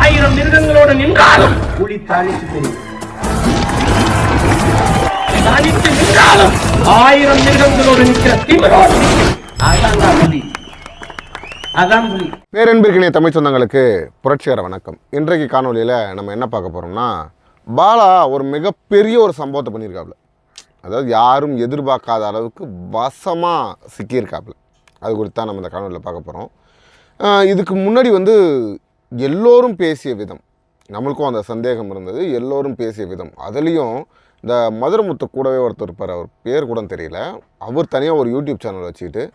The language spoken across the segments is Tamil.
ஆயிரம் மிருகங்களோடு நின்றாலும் புலி தாளித்து தெரியும் தனித்து நின்றாலும் ஆயிரம் மிருகங்களோடு நிற்கிற திமிரோடு நிற்கும். அதான் புலி. அதான் புலி. தமிழ் சொந்தங்களுக்கு புரட்சிகர வணக்கம். இன்றைக்கு காணொலியில் நம்ம என்ன பார்க்க போகிறோம்னா பாலா ஒரு மிகப்பெரிய ஒரு சம்பவத்தை பண்ணியிருக்காப்புல. அதாவது யாரும் எதிர்பார்க்காத அளவுக்கு வசமாக சிக்கியிருக்காப்புல. அது குறித்து தான் நம்ம இந்த காணொலியில் பார்க்க போகிறோம் இதுக்கு முன்னாடி வந்து எல்லோரும் பேசிய விதம். நம்மளுக்கும் அந்த சந்தேகம் இருந்தது. எல்லோரும் பேசிய விதம். அதுலேயும் இந்த மதுரமுத்து கூடவே ஒருத்தர் இருப்பார். அவர் பேர் கூட தெரியல. அவர் தனியாக ஒரு யூடியூப் சேனல் வச்சுக்கிட்டு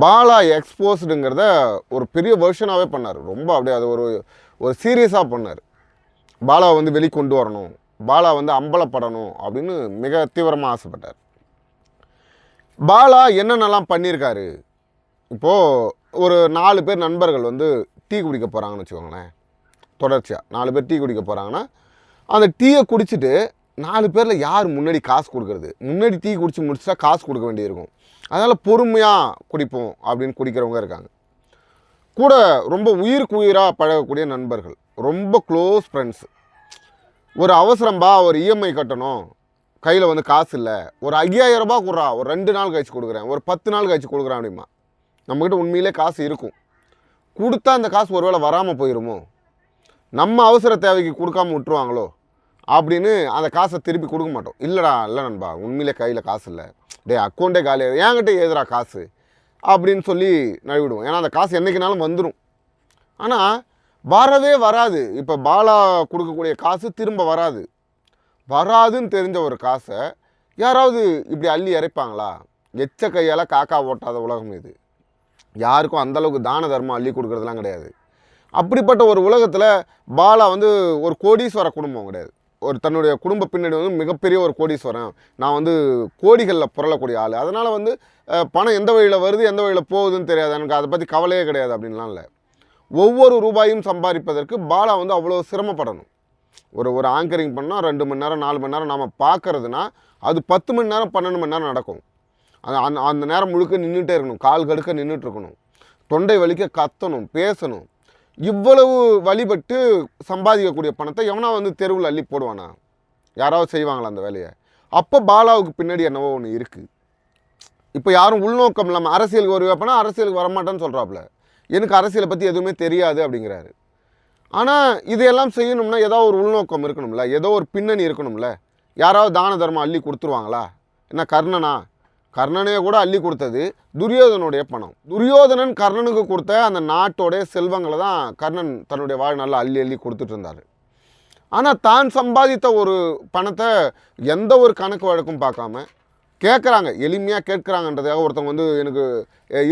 பாலா எக்ஸ்போஸ்டுங்கிறத ஒரு பெரிய வெர்ஷனாகவே பண்ணார். ரொம்ப அப்படியே அது ஒரு ஒரு சீரியஸாக பண்ணார். பாலாவை வந்து வெளி கொண்டு வரணும். பாலா வந்து அம்பலப்படணும் அப்படின்னு மிக தீவிரமாக ஆசைப்பட்டார். பாலா என்னென்னலாம் பண்ணியிருக்காரு? இப்போது ஒரு நாலு பேர் நண்பர்கள் வந்து டீ குடிக்க போகிறாங்கன்னு வச்சுக்கோங்களேன். தொடர்ச்சியாக நாலு பேர் டீ குடிக்க போகிறாங்கன்னா அந்த டீயை குடிச்சிட்டு நாலு பேரில் யார் முன்னாடி காசு கொடுக்குறது? முன்னாடி டீ குடிச்சு முடிச்சா காசு கொடுக்க வேண்டியிருக்கும். அதனால் பொறுமையாக குடிப்போம் அப்படின்னு குடிக்கிறவங்க இருக்காங்க. கூட ரொம்ப உயிருக்கு உயிராக பழகக்கூடிய நண்பர்கள் ரொம்ப க்ளோஸ் ஃப்ரெண்ட்ஸ். ஒரு அவசரம்பா ஒரு இஎம்ஐ கட்டணும். கையில் வந்து காசு இல்லை. ஒரு ஐயாயிரம் ரூபாய் கொடுறா ஒரு ரெண்டு நாள் கழிச்சு கொடுக்குறேன் ஒரு பத்து நாள் கழிச்சு கொடுக்குறேன் அப்படிமா நம்மக்கிட்ட உண்மையிலே காசு இருக்கும். கொடுத்தா அந்த காசு ஒருவேளை வராமல் போயிடுமோ நம்ம அவசர தேவைக்கு கொடுக்காம விட்டுருவாங்களோ? அப்படின்னு அந்த காசை திருப்பி கொடுக்க மாட்டோம். இல்லைடா இல்லை நண்பா உண்மையிலே கையில் காசு இல்லை. டேய் அக்கௌண்ட்டே காலியாக என்கிட்ட ஏதுடா காசு? அப்படின்னு சொல்லி நழுவிடுவோம். ஏன்னா அந்த காசு என்றைக்குனாலும் வந்துடும் ஆனால் வரவே வராது. இப்போ பாலா கொடுக்கக்கூடிய காசு திரும்ப வராது. வராதுன்னு தெரிஞ்ச ஒரு காசை யாராவது இப்படி அள்ளி இறைப்பாங்களா எச்ச கையால் காக்கா ஓட்டாத உலகம் இது. யாருக்கும் அந்தளவுக்கு தான தர்மம் அள்ளி கொடுக்கறதுலாம் கிடையாது. அப்படிப்பட்ட ஒரு உலகத்தில் பாலா வந்து ஒரு கோடீஸ்வர குடும்பம் கிடையாது. ஒரு தன்னுடைய குடும்ப பின்னணி வந்து மிகப்பெரிய ஒரு கோடீஸ்வரன். நான் வந்து கோடிகளில் புரளக்கூடிய ஆள். அதனால் வந்து பணம் எந்த வழியில் வருது எந்த வழியில் போகுதுன்னு தெரியாது. எனக்கு அதை பற்றி கவலையே கிடையாது அப்படின்லாம் இல்லை. ஒவ்வொரு ரூபாயும் சம்பாதிப்பதற்கு பாலா வந்து அவ்வளோ சிரமப்படணும். ஒரு ஒரு ஆங்கரிங் பண்ணால் ரெண்டு மணி நேரம் நாலு மணி நேரம் நாம் பார்க்குறதுனா அது பத்து மணி நேரம் பன்னெண்டு மணி நேரம் நடக்கும். அது அந்த அந்த நேரம் முழுக்க நின்றுட்டே இருக்கணும். கால் கடுக்க நின்றுட்டு இருக்கணும் தொண்டை வலிக்க கத்தணும் பேசணும். இவ்வளவு வழிபட்டு சம்பாதிக்கக்கூடிய பணத்தை எவனா வந்து தெருவில் அள்ளி போடுவானா? யாராவது செய்வாங்களா அந்த வேலையை? அப்போ பாலாவுக்கு பின்னாடி என்னவோ ஒன்று இருக்குது இப்போ யாரும் உள்நோக்கம் இல்லாமல் அரசியலுக்கு வருவேப்பனா அரசியலுக்கு வரமாட்டேன்னு சொல்கிறாப்புல எனக்கு அரசியலை பற்றி எதுவுமே தெரியாது அப்படிங்கிறாரு. ஆனால் இதையெல்லாம் செய்யணும்னா ஏதோ ஒரு உள்நோக்கம் இருக்கணும்ல. ஏதோ ஒரு பின்னணி இருக்கணும்ல. யாராவது தான தர்மம் அள்ளி கொடுத்துருவாங்களா? என்ன கர்ணனா? கர்ணனே கூட அள்ளி கொடுத்தது துரியோதனுடைய பணம். துரியோதனன் கர்ணனுக்கு கொடுத்த அந்த நாட்டோடைய செல்வங்களை தான் கர்ணன் தன்னுடைய வாழ்நாளில் அள்ளி அள்ளி கொடுத்துட்டு இருந்தார். ஆனால் தான் சம்பாதித்த ஒரு பணத்தை எந்த ஒரு கணக்கு வழக்கும் பார்க்காம கேட்குறாங்க. எளிமையாக கேட்குறாங்கன்றதுக்காக ஒருத்தவங்க வந்து எனக்கு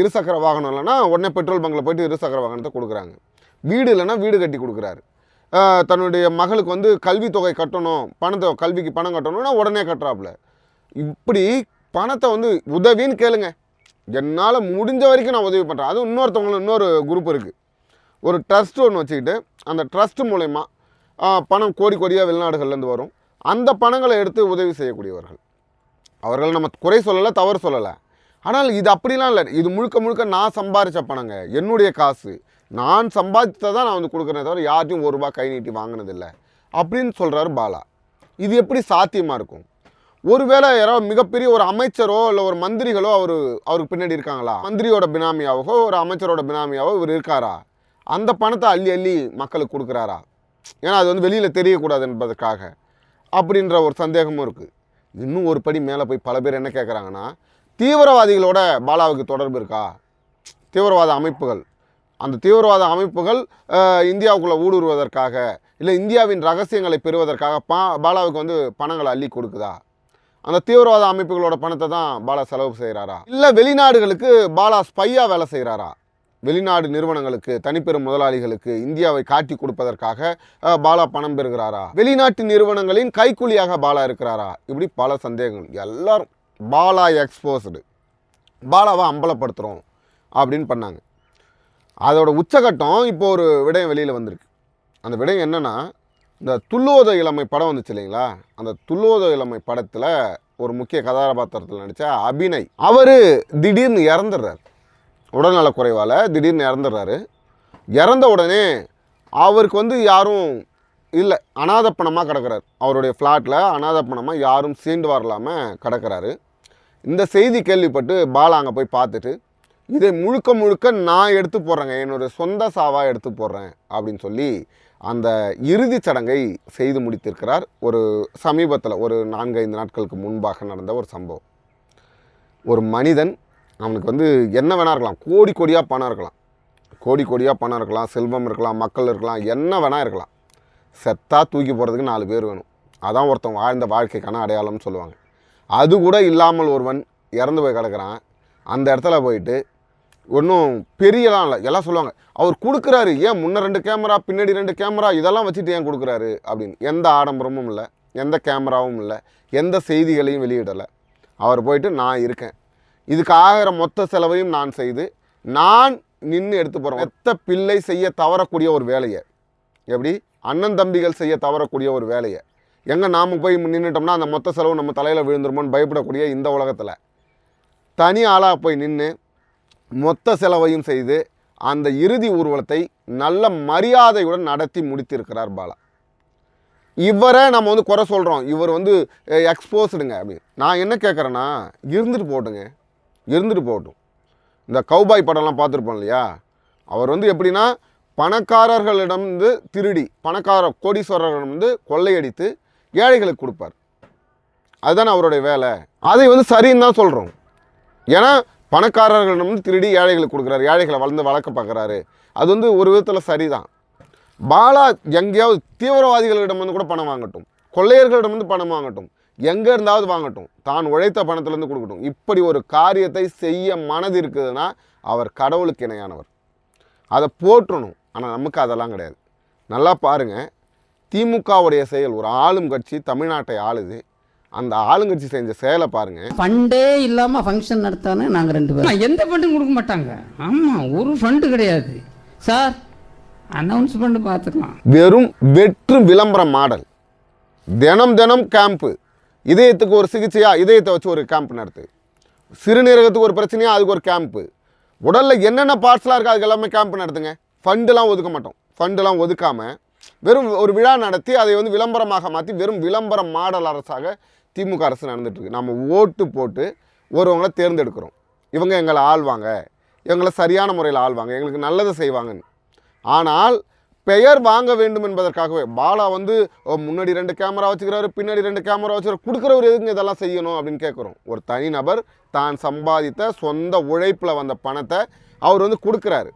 இருசக்கர வாகனம் இல்லைன்னா உடனே பெட்ரோல் பங்கில் போயிட்டு இருசக்கர வாகனத்தை கொடுக்குறாங்க. வீடு இல்லைன்னா வீடு கட்டி கொடுக்குறாரு. தன்னுடைய மகளுக்கு வந்து கல்வித்தொகை கட்டணும் பணத்தை கல்விக்கு பணம் கட்டணும்னா உடனே கட்டுறாப்புல. இப்படி பணத்தை வந்து உதவின்னு கேளுங்க. என்னால் முடிஞ்ச வரைக்கும் நான் உதவி பண்ணுறேன் அதுவும் இன்னொருத்தவங்களும் இன்னொரு குரூப் இருக்குது ஒரு ட்ரஸ்ட் ஒன்று வச்சுக்கிட்டு அந்த ட்ரஸ்ட் மூலயமா பணம் கோடி கோடியாக வெளிநாடுகள்லேருந்து வரும். அந்த பணங்களை எடுத்து உதவி செய்யக்கூடியவர்கள். அவர்கள் நம்ம குறை சொல்லலை தவறு சொல்லலை. ஆனால் இது அப்படிலாம் இல்லை. இது முழுக்க முழுக்க நான் சம்பாரித்த பணங்க. என்னுடைய காசு. நான் சம்பாதித்ததை தான் நான் வந்து கொடுக்குறேன் தவிர யார்ட்டையும் ஒரு ரூபா கை நீட்டி வாங்கினதில்லை. அப்படின்னு சொல்கிறாரு பாலா. இது எப்படி சாத்தியமாக இருக்கும்? ஒருவேளை யாராவது மிகப்பெரிய ஒரு அமைச்சரோ இல்லை ஒரு மந்திரிகளோ அவர் அவருக்கு பின்னாடி இருக்காங்களா? மந்திரியோட பினாமியாவோ ஒரு அமைச்சரோட பினாமியாவோ இவர் இருக்காரா? அந்த பணத்தை அள்ளி அள்ளி மக்களுக்கு கொடுக்குறாரா? ஏன்னா அது வந்து வெளியில் தெரியக்கூடாது என்பதற்காக அப்படின்ற ஒரு சந்தேகமும் இருக்குது இன்னும் ஒரு படி மேலே போய் பல பேர் என்ன கேட்குறாங்கன்னா தீவிரவாதிகளோட பாலாவுக்கு தொடர்பு இருக்கா? தீவிரவாத அமைப்புகள். அந்த தீவிரவாத அமைப்புகள் இந்தியாவுக்குள்ளே ஊடுருவதற்காக இல்லை இந்தியாவின் ரகசியங்களை பெறுவதற்காக பா பாலாவுக்கு வந்து பணங்களை அள்ளி கொடுக்குதா? அந்த தீவிரவாத அமைப்புகளோட பணத்தை தான் பாலா செலவு செய்கிறாரா இல்லை வெளிநாடுகளுக்கு பாலா ஸ்பையாக வேலை செய்கிறாரா வெளிநாடு நிறுவனங்களுக்கு தனிப்பெரும் முதலாளிகளுக்கு இந்தியாவை காட்டி கொடுப்பதற்காக பாலா பணம் பெறுகிறாரா? வெளிநாட்டு நிறுவனங்களின் கைக்கூலியாக பாலா இருக்கிறாரா? இப்படி பல சந்தேகங்கள். எல்லாரும் பாலா எக்ஸ்போஸ்டு பாலாவை அம்பலப்படுத்துகிறோம் அப்படின்னு பண்ணாங்க. அதோட உச்சகட்டம் இப்போ ஒரு விடயம் வெளியில் வந்திருக்கு. அந்த விடயம் என்னன்னா இந்த துள்ளுவோத இளமை படம் வந்துச்சு இல்லைங்களா? அந்த துள்ளுவோத இளமை படத்தில் ஒரு முக்கிய கதாபாத்திரத்தில் நடித்த அபிநய் அவர் திடீர்னு இறந்துடுறார். உடல்நல குறைவால் திடீர்னு இறந்துடுறாரு. இறந்த உடனே அவருக்கு வந்து யாரும் இல்லை அனாதப்பணமாக கிடக்கிறார். அவருடைய ஃப்ளாட்டில் அனாதப்பணமாக யாரும் சீண்டு வரலாமல் கிடக்கிறாரு. இந்த செய்தி கேள்விப்பட்டு பாலா அங்கே போய் பார்த்துட்டு இதை முழுக்க முழுக்க நான் எடுத்து போடுறேங்க. என்னோடய சொந்த சாவாக எடுத்து போடுறேன் அப்படின்னு சொல்லி அந்த இறுதிச் சடங்கை செய்து முடித்திருக்கிறார். ஒரு சமீபத்தில் ஒரு நான்கு ஐந்து நாட்களுக்கு முன்பாக நடந்த ஒரு சம்பவம். ஒரு மனிதன் அவனுக்கு வந்து என்ன வேணா இருக்கலாம். கோடி கோடியாக பணம் இருக்கலாம். கோடி கோடியாக பணம் இருக்கலாம். செல்வம் இருக்கலாம். மக்கள் இருக்கலாம். என்ன வேணா இருக்கலாம். செத்தா தூக்கி போகிறதுக்கு நாலு பேர் வேணும். அதான் ஒருத்தன் வாழ்ந்த வாழ்க்கைக்கான அடையாளம்னு சொல்லுவாங்க. அது கூட இல்லாமல் ஒருவன் இறந்து போய் கிடக்கிறான். அந்த இடத்துல போயிட்டு ஒன்றும் பெரியலாம் இல்லை. எல்லாம் சொல்லுவாங்க அவர் கொடுக்குறாரு. ஏன் முன்ன ரெண்டு கேமரா பின்னாடி ரெண்டு கேமரா? இதெல்லாம் வச்சுட்டு ஏன் கொடுக்குறாரு? அப்படின்னு. எந்த ஆடம்பரமும் இல்லை எந்த கேமராவும் இல்லை எந்த செய்திகளையும் வெளியிடலை. அவர் போயிட்டு நான் இருக்கேன். இதுக்கு ஆகிற மொத்த செலவையும் நான் செய்து நான் நின்று எடுத்து போகிறேன் மொத்த பிள்ளை செய்ய தவறக்கூடிய ஒரு வேலையை. எப்படி? அண்ணன் தம்பிகள் செய்ய தவறக்கூடிய ஒரு வேலையை. எங்கே நாம் போய் நின்றுட்டோம்னா அந்த மொத்த செலவு நம்ம தலையில் விழுந்துருமோன்னு பயப்படக்கூடிய இந்த உலகத்தில். தனி ஆளாக போய் நின்று மொத்த செலவையும் செய்து அந்த இறுதி ஊர்வலத்தை நல்ல மரியாதையுடன் நடத்தி முடித்திருக்கிறார் பாலா. இவரை நம்ம வந்து குறை சொல்கிறோம் இவர் வந்து எக்ஸ்போஸ்டுங்க அப்படி. நான் என்ன கேட்குறேன்னா இருந்துட்டு போட்டுங்க. இருந்துட்டு போகட்டும் இந்த கௌபாய் படம்லாம் பார்த்துருப்போம் இல்லையா? அவர் வந்து எப்படின்னா பணக்காரர்களிடம் வந்து திருடி பணக்கார கோடீஸ்வரர்களிடம் வந்து கொள்ளையடித்து ஏழைகளுக்கு கொடுப்பார். அதுதானே அவருடைய வேலை. அதை வந்து சரின்னு தான் சொல்கிறோம் ஏன்னா பணக்காரர்களிடம் வந்து திருடி ஏழைகளுக்கு கொடுக்குறாரு. ஏழைகளை வளர்ந்து வளர்க்க பார்க்குறாரு. அது வந்து ஒரு விதத்தில் சரிதான். பாலா எங்கேயாவது தீவிரவாதிகளிடம் வந்து கூட பணம் வாங்கட்டும். கொள்ளையர்களிடம் வந்து பணம் வாங்கட்டும். எங்கே இருந்தாவது வாங்கட்டும். தான் உழைத்த பணத்திலேருந்து கொடுக்கட்டும். இப்படி ஒரு காரியத்தை செய்ய மனது இருக்குதுன்னா அவர் கடவுளுக்கு இணையானவர். அதை போற்றணும். ஆனால் நமக்கு அதெல்லாம் கிடையாது. நல்லா பாருங்கள் திமுகவுடைய செயல் ஒரு ஆளும் கட்சி தமிழ்நாட்டை ஆளுது. அந்த ஆளுங்கட்சி செஞ்ச செயலை பாருங்கள் ஃபண்டே இல்லாம ஃபங்க்ஷன் நடத்தானே நாங்க ரெண்டு பேரும். எந்த ஃபண்டும் கொடுக்க மாட்டாங்க. ஆமா ஒரு ஃபண்டு கிடையாது. சார் அனௌன்ஸ்மெண்ட் பார்த்துக்கலாம். வெறும் வெற்று விளம்பர மாடல். தினம் தினம் கேம்ப்பு இதயத்துக்கு ஒரு சிகிச்சையா? இதயத்தை வச்சு ஒரு கேம்ப் நடத்து. சிறுநீரகத்துக்கு ஒரு பிரச்சனையா? அதுக்கு ஒரு கேம்ப்பு உடலில் என்னென்ன பார்ட்ஸ்லாம் இருக்கோ அதுக்கு எல்லாமே கேம்ப் நடத்துங்க. ஃபண்டுலாம் ஒதுக்க மாட்டோம். ஃபண்டுலாம் ஒதுக்காம வெறும் ஒரு விழா நடத்தி அதை வந்து விளம்பரமாக மாற்றி வெறும் விளம்பர மாடல் அரசாக திமுக அரசு நடந்துட்டு நம்ம ஓட்டு போட்டு ஒருவங்களை தேர்ந்தெடுக்கிறோம். இவங்க எங்களை ஆள்வாங்க. இவங்களை சரியான முறையில் ஆள்வாங்க. எங்களுக்கு நல்லதை செய்வாங்கன்னு. ஆனால் பெயர் வாங்க வேண்டும் என்பதற்காகவே பாலா வந்து ஓ, முன்னாடி ரெண்டு கேமரா வச்சுக்கிறாரு பின்னாடி ரெண்டு கேமரா வச்சுக்கிறாரு. கொடுக்குறவர் எதுங்க இதெல்லாம் செய்யணும் அப்படின்னு கேட்குறோம். ஒரு தனிநபர் தான் சம்பாதித்த சொந்த உழைப்பில் வந்த பணத்தை அவர் வந்து கொடுக்குறாரு.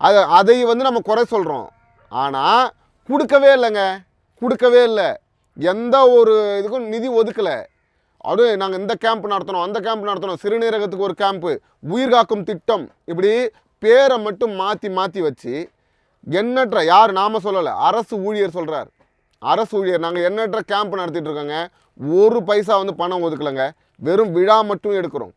அதை அதை வந்து நம்ம குறை சொல்கிறோம் ஆனால் கொடுக்கவே இல்லைங்க. கொடுக்கவே இல்லை. எந்த ஒரு இதுக்கும் நிதி ஒதுக்கலை. அதுவும் நாங்கள் இந்த கேம்ப் நடத்தணும் அந்த கேம்ப் நடத்தணும். சிறுநீரகத்துக்கு ஒரு கேம்ப்பு உயிர் காக்கும் திட்டம் இப்படி பேரை மட்டும் மாற்றி மாற்றி வச்சு எண்ணற்ற யார் நாம சொல்லலை அரசு ஊழியர் சொல்கிறார் அரசு ஊழியர் நாங்கள் எண்ணற்ற கேம்ப் நடத்திட்டு இருக்கோங்க. ஒரு பைசா வந்து பணம் ஒதுக்கலைங்க. வெறும் விழா மட்டும் எடுக்கிறோம்.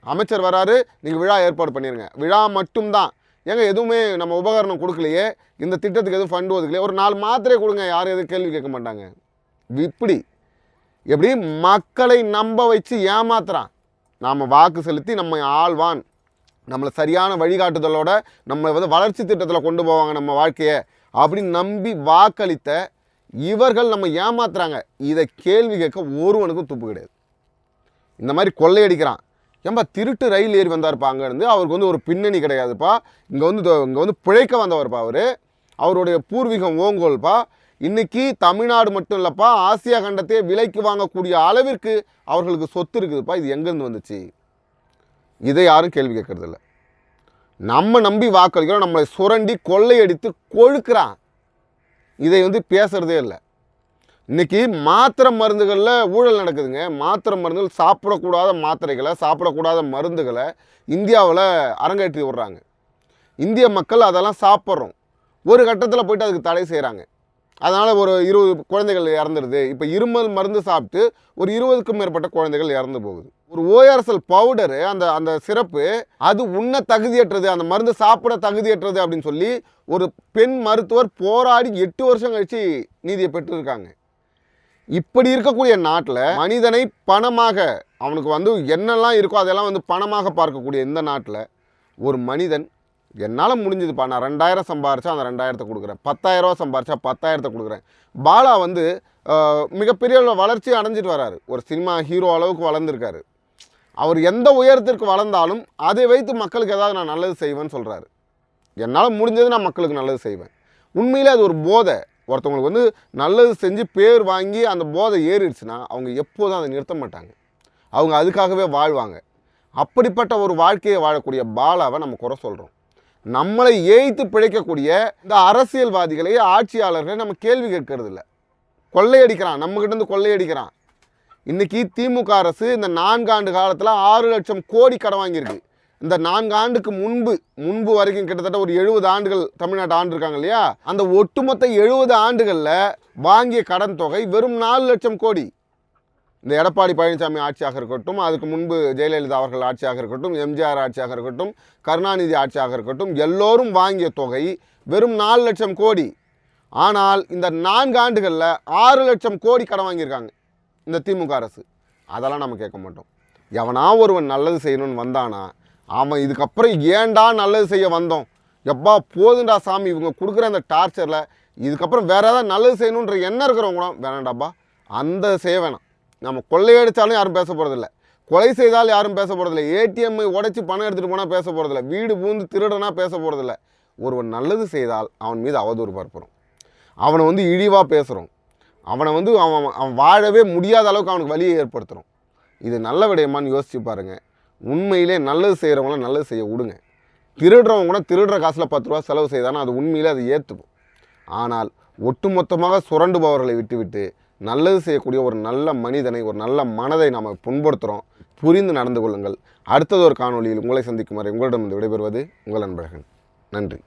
அமைச்சர் வராரு நீங்கள் விழா ஏற்பாடு பண்ணிடுங்க விழா மட்டும்தான். ஏங்க எதுவுமே நம்ம உபகரணம் கொடுக்கலையே. இந்த திட்டத்துக்கு எதுவும் ஃபண்டு ஒதுக்கலையே. ஒரு நாலு மாத்திரை கொடுங்க. யாரும் எதுவும் கேள்வி கேட்க மாட்டாங்க. இப்படி. எப்படி? மக்களை நம்ப வச்சு ஏமாத்துறான். நாம் வாக்கு செலுத்தி நம்ம ஆழ்வான் நம்மளை சரியான வழிகாட்டுதலோட நம்ம வந்து வளர்ச்சி திட்டத்தில் கொண்டு போவாங்க நம்ம வாழ்க்கையை. அப்படின்னு நம்பி வாக்களித்த இவர்கள் நம்ம ஏமாத்துறாங்க. இதை கேள்வி கேட்க ஒருவனுக்கும் துப்பு கிடையாது. இந்த மாதிரி கொள்ளையடிக்கிறான் ஏன்பா திருட்டு ரயில் ஏறி வந்தார்ப்பா அங்கேருந்து. அவருக்கு வந்து ஒரு பின்னணி கிடையாதுப்பா. இங்கே வந்து இங்கே வந்து பிழைக்க வந்தவர்ப்பா அவர். அவருடைய பூர்வீகம் ஓங்கோல்ப்பா. இன்னைக்கு தமிழ்நாடு மட்டும் இல்லைப்பா ஆசியா கண்டத்தையே விலைக்கு வாங்கக்கூடிய அளவிற்கு அவர்களுக்கு சொத்து இருக்குதுப்பா. இது எங்கேருந்து வந்துச்சு? இதை யாரும் கேள்வி கேட்கறதில்ல. நம்ம நம்பி வாக்களிக்கிறோம் நம்மளை சுரண்டி கொள்ளையடித்து கொழுக்கிறான். இதை வந்து பேசுகிறதே இல்லை. இன்றைக்கி மாத்திரை மருந்துகளில் ஊழல் நடக்குதுங்க. மாத்திரை மருந்துகள் சாப்பிடக்கூடாத மாத்திரைகளை சாப்பிடக்கூடாத மருந்துகளை இந்தியாவில் அரங்கேற்றி விடுறாங்க. இந்திய மக்கள் அதெல்லாம் சாப்பிட்றோம். ஒரு கட்டத்தில் போயிட்டு அதுக்கு தடை செய்கிறாங்க அதனால் ஒரு இருபது குழந்தைகள் இறந்துடுது இப்போ இருமல் மருந்து சாப்பிட்டு ஒரு இருபதுக்கும் மேற்பட்ட குழந்தைகள் இறந்து போகுது. ஒரு ஓஆர்எஸ்எல் பவுடரு அந்த அந்த சிறப்பு அது உண்ண தகுதியற்றது அந்த மருந்து சாப்பிட தகுதியற்றது அப்படின்னு சொல்லி ஒரு பெண் மருத்துவர் போராடி எட்டு வருஷம் கழிச்சு நீதியை பெற்றிருக்காங்க. இப்படி இருக்கக்கூடிய நாட்டில் மனிதனை பணமாக அவனுக்கு வந்து என்னெல்லாம் இருக்கோ அதெல்லாம் வந்து பணமாக பார்க்கக்கூடிய இந்த நாட்டில் ஒரு மனிதன் என்னால் முடிஞ்சதுப்பா. நான் ரெண்டாயிரம் சம்பாரிச்சா அந்த ரெண்டாயிரத்தை கொடுக்குறேன். பத்தாயிரரூவா சம்பாரிச்சா பத்தாயிரத்தை கொடுக்குறேன். பாலா வந்து மிகப்பெரிய வளர்ச்சி அடைஞ்சிட்டு வராரு. ஒரு சினிமா ஹீரோ அளவுக்கு வளர்ந்துருக்காரு. அவர் எந்த உயரத்திற்கு வளர்ந்தாலும் அதை வைத்து மக்களுக்கு ஏதாவது நான் நல்லது செய்வேன்னு சொல்கிறாரு என்னால் முடிஞ்சது நான் மக்களுக்கு நல்லது செய்வேன். உண்மையிலே அது ஒரு போதை. ஒருத்தவங்களுக்கு வந்து நல்லது செஞ்சு பேர் வாங்கி அந்த போதை ஏறிடுச்சுன்னா அவங்க எப்போதும் அதை நிறுத்த மாட்டாங்க. அவங்க அதுக்காகவே வாழ்வாங்க. அப்படிப்பட்ட ஒரு வாழ்க்கையை வாழக்கூடிய பாலாவை நம்ம குறை சொல்கிறோம் நம்மளை ஏய்த்து பிழைக்கக்கூடிய இந்த அரசியல்வாதிகளை ஆட்சியாளர்களை நம்ம கேள்வி கேட்கறது இல்லை கொள்ளையடிக்கிறான் நம்மகிட்ட இருந்து கொள்ளையடிக்கிறான். இன்றைக்கி திமுக அரசு இந்த நான்காண்டு காலத்தில் ஆறு லட்சம் கோடி கடன் வாங்கியிருக்கு. இந்த நான்கு ஆண்டுக்கு முன்பு முன்பு வரைக்கும் கிட்டத்தட்ட ஒரு எழுபது ஆண்டுகள் தமிழ்நாட்டு ஆண்டு இருக்காங்க இல்லையா? அந்த ஒட்டுமொத்த எழுபது ஆண்டுகளில் வாங்கிய கடன் தொகை வெறும் நாலு லட்சம் கோடி. இந்த எடப்பாடி பழனிசாமி ஆட்சியாக இருக்கட்டும் அதுக்கு முன்பு ஜெயலலிதா அவர்கள் ஆட்சியாக இருக்கட்டும் எம்ஜிஆர் ஆட்சியாக இருக்கட்டும் கருணாநிதி ஆட்சியாக இருக்கட்டும் எல்லோரும் வாங்கிய தொகை வெறும் நாலு லட்சம் கோடி. ஆனால் இந்த நான்கு ஆண்டுகளில் ஆறு லட்சம் கோடி கடன் வாங்கியிருக்காங்க இந்த திமுக அரசு. அதெல்லாம் நம்ம கேட்க மாட்டோம். எவனா ஒருவன் நல்லது செய்யணும்னு வந்தானா அவன் இதுக்கப்புறம் ஏன்டா நல்லது செய்ய வந்தோம்? எப்பா போதுண்டா சாமி இவங்க கொடுக்குற அந்த டார்ச்சரில் இதுக்கப்புறம் வேறு ஏதாவது நல்லது செய்யணுன்ற எண்ணம் இருக்கிறவங்க கூட வேணாண்டாப்பா. அந்த செய்ய வேணாம். நம்ம கொள்ளையடிச்சாலும் யாரும் பேச போகிறதில்ல கொலை செய்தால் யாரும் பேச போகிறதில்ல ஏடிஎம்மை உடைச்சி பணம் எடுத்துகிட்டு போனால் பேச போகிறதில்ல வீடு பூந்து திருடனா பேச போகிறதில்ல ஒருவன் நல்லது செய்தால் அவன் மீது அவதூறு பார்ப்புறோம். அவனை வந்து இழிவாக பேசுகிறோம் அவனை வந்து அவன் அவன் வாழவே முடியாத அளவுக்கு அவனுக்கு வலியை ஏற்படுத்துகிறோம் இது நல்ல விடயமான்னு யோசிச்சு பாருங்கள் உண்மையிலே நல்லது செய்கிறவங்கள நல்லது செய்ய விடுங்க. திருடுறவங்க கூட திருடுற காசில் பத்து ரூபா செலவு செய்தானா அது உண்மையிலே அதை ஏற்றுக்கும் ஆனால் ஒட்டுமொத்தமாக சுரண்டுபவர்களை விட்டுவிட்டு நல்லது செய்யக்கூடிய ஒரு நல்ல மனிதனை ஒரு நல்ல மனதை நாம் புண்படுத்துகிறோம் புரிந்து நடந்து கொள்ளுங்கள். அடுத்தது ஒரு காணொளியில் உங்களை சந்திக்கும் வரை உங்களிடம் விடைபெறுவது உங்கள் அன்பழகன். நன்றி.